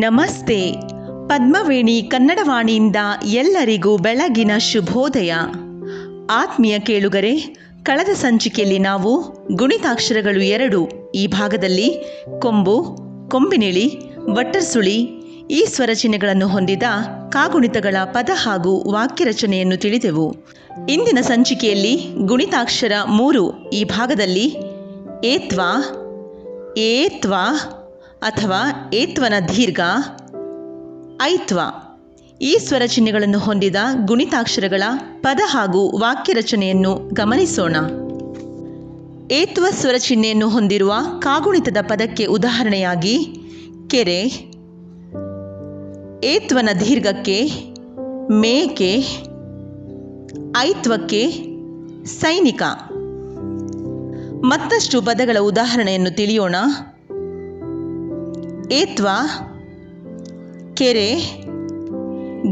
ನಮಸ್ತೆ. ಪದ್ಮವೇಣಿ ಕನ್ನಡವಾಣಿಯಿಂದ ಎಲ್ಲರಿಗೂ ಬೆಳಗಿನ ಶುಭೋದಯ. ಆತ್ಮೀಯ ಕೇಳುಗರೆ, ಕಳೆದ ಸಂಚಿಕೆಯಲ್ಲಿ ನಾವು ಗುಣಿತಾಕ್ಷರಗಳು ಎರಡು, ಈ ಭಾಗದಲ್ಲಿ ಕೊಂಬು, ಕೊಂಬಿನಿಳಿ, ವಟ್ಟರ್ಸುಳಿ, ಈ ಸ್ವರಚನೆಗಳನ್ನು ಹೊಂದಿದ ಕಾಗುಣಿತಗಳ ಪದ ಹಾಗೂ ವಾಕ್ಯ ರಚನೆಯನ್ನು ತಿಳಿದೆವು. ಇಂದಿನ ಸಂಚಿಕೆಯಲ್ಲಿ ಗುಣಿತಾಕ್ಷರ ಮೂರು, ಈ ಭಾಗದಲ್ಲಿ ಏತ್ವಾ, ಏತ್ವ ಅಥವಾ ಏತ್ವನ ದೀರ್ಘ, ಐತ್ವ. ಈ ಸ್ವರ ಚಿಹ್ನೆಗಳನ್ನು ಹೊಂದಿದ ಗುಣಿತಾಕ್ಷರಗಳ ಪದ ಹಾಗೂ ವಾಕ್ಯ ರಚನೆಯನ್ನು ಗಮನಿಸೋಣ. ಏತ್ವ ಸ್ವರ ಚಿಹ್ನೆಯನ್ನು ಹೊಂದಿರುವ ಕಾಗುಣಿತದ ಪದಕ್ಕೆ ಉದಾಹರಣೆಯಾಗಿ, ಕೆರೆ, ಏತ್ವನ ದೀರ್ಘಕ್ಕೆ, ಮೇಕೆ, ಐತ್ವಕ್ಕೆ, ಸೈನಿಕ. ಮತ್ತಷ್ಟು ಪದಗಳ ಉದಾಹರಣೆಯನ್ನು ತಿಳಿಯೋಣ. ಏತ್ವ? ಕೆರೆ?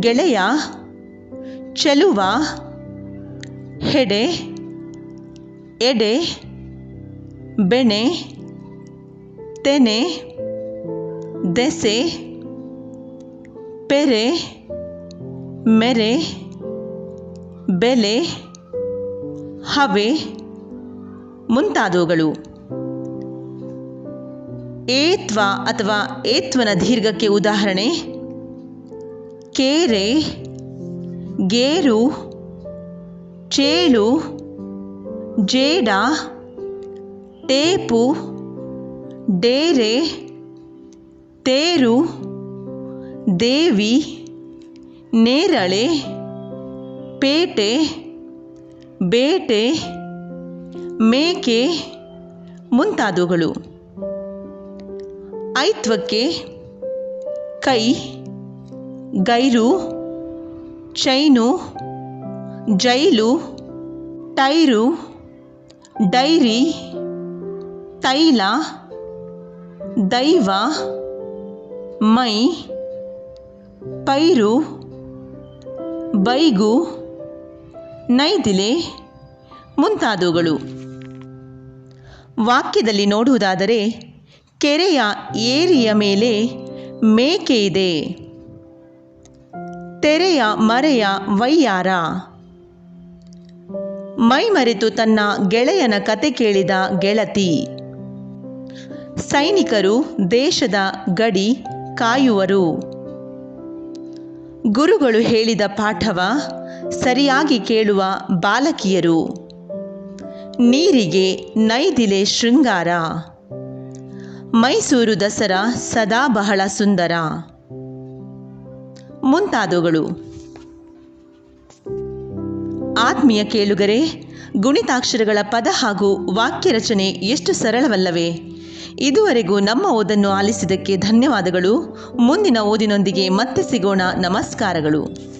ಗೆಳೆಯ? ಚೆಲುವ? ಹೆಡೆ? ಎಡೆ? ಬೆಣೆ? ತೆನೆ? ದೆಸೆ? ಪೆರೆ? ಮೆರೆ? ಬೆಲೆ? ಹವೆ? ಮುಂತಾದವುಗಳು. ಏತ್ವ ಅಥವಾ ಏತ್ವನ ದೀರ್ಘಕ್ಕೆ ಉದಾಹರಣೆ. ಕೇರೆ ಗೇರು ಚೇಳು ಜೇಡ ತೇಪು ಡೇರೆ ತೇರು ದೇವಿ ನೇರಳೆ ಪೇಟೆ, ಬೇಟೆ, ಮೇಕೆ ಮುಂತಾದವುಗಳು. ಐತ್ವಕ್ಕೆ ಕೈ, ಗೈರು, ಚೈನು, ಜೈಲು, ಟೈರು, ಡೈರಿ, ತೈಲ, ದೈವ, ಮೈ, ಪೈರು, ಬೈಗು, ನೈದಿಲೆ ಮುಂತಾದವುಗಳು. ವಾಕ್ಯದಲ್ಲಿ ನೋಡುವುದಾದರೆ ಕೆರೆಯ ಏರಿಯ ಮೇಲೆ ಮೇಕೆ ಇದೆ. ತೆರೆಯ ಮರೆಯ ವೈಯಾರ. ಮೈ ಮರೆತು ತನ್ನ ಗೆಳೆಯನ ಕತೆ ಕೇಳಿದ ಗೆಳತಿ. ಸೈನಿಕರು ದೇಶದ ಗಡಿ ಕಾಯುವರು. ಗುರುಗಳು ಹೇಳಿದ ಪಾಠವ ಸರಿಯಾಗಿ ಕೇಳುವ ಬಾಲಕಿಯರು. ನೀರಿಗೆ ನೈದಿಲೆ ಶೃಂಗಾರ. ಮೈಸೂರು ದಸರಾ ಸದಾ ಬಹಳ ಸುಂದರ. ಮುಂತಾದವುಗಳು. ಆತ್ಮೀಯ ಕೇಳುಗರೆ, ಗುಣಿತಾಕ್ಷರಗಳ ಪದ ಹಾಗೂ ವಾಕ್ಯ ರಚನೆ ಎಷ್ಟು ಸರಳವಲ್ಲವೇ. ಇದುವರೆಗೂ ನಮ್ಮ ಓದನ್ನು ಆಲಿಸಿದ್ದಕ್ಕೆ ಧನ್ಯವಾದಗಳು. ಮುಂದಿನ ಓದಿನೊಂದಿಗೆ ಮತ್ತೆ ಸಿಗೋಣ. ನಮಸ್ಕಾರಗಳು.